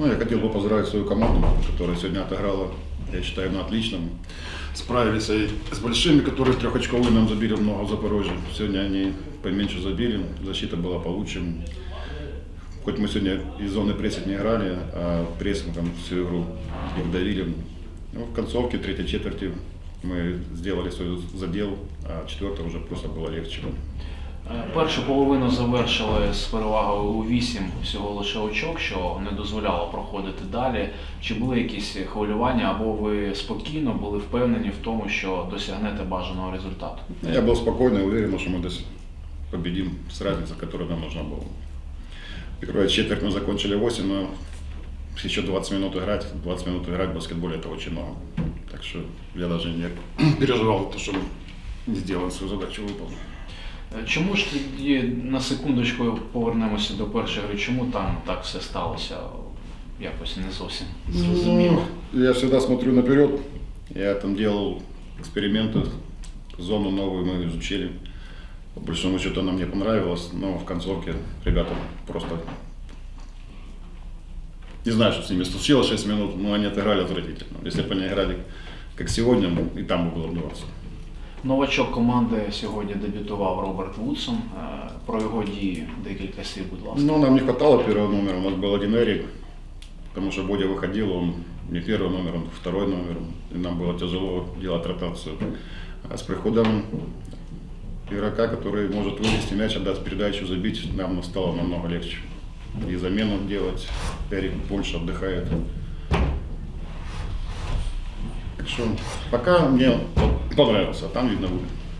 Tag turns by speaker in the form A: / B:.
A: Ну, я хотел бы поздравить свою команду, которая сегодня отыграла, я считаю, на отличном. Справились и с большими, которые трехочковые нам забили много в Запорожье. Сегодня они поменьше забили, защита была получше. Хоть мы сегодня из зоны прессинг не играли, а прессингом всю игру их давили. Ну, в концовке третьей четверти мы сделали свой задел, а четвертая уже просто было легче.
B: Е, Першу половину завершили з перевагою у 8 всього лише очок, що не дозволяло проходити далі. Чи були якісь хвилювання, або ви спокійно були впевнені в тому, що досягнете бажаного результату?
A: Я был спокойно и уверен, что мы дос- победим с разницей, которая нам нужна была. Первая четверть мы закончили 8, но еще 20 минут играть, 20 минут играть в баскетболе это очень много. Так что я даже не переживал, то, что мы не сделаем свою задачу выполнить.
B: Е, Чому ж тоді на секундочку повернемося до першої гри? Чому там так все сталося? Якось не зовсім зрозуміло.
A: Ну, я всегда смотрю наперед. Я там делал эксперименты, зону новую мы изучили. По большому счету она мне понравилась, но в концовке ребята просто... Не знаю, что с ними случилось 6 минут, но они отыграли отвратительно. Если бы они играли как сегодня, и там бы было бы 20.
B: Новачок команди сьогодні дебютував Роберт Вудсон. Е, Про його дії декілька слів, будь ласка.
A: Ну, нам не хватало первого номера, у нас был один Эрик, потому что Бодя выходил, он не первый номер, он второй номер, и нам было тяжело делать ротацию. А с приходом игрока, который может вывести мяч, отдать передачу, забить, нам стало намного легче. И замену делать, Эрик больше отдыхает. Так что пока мне а там будет.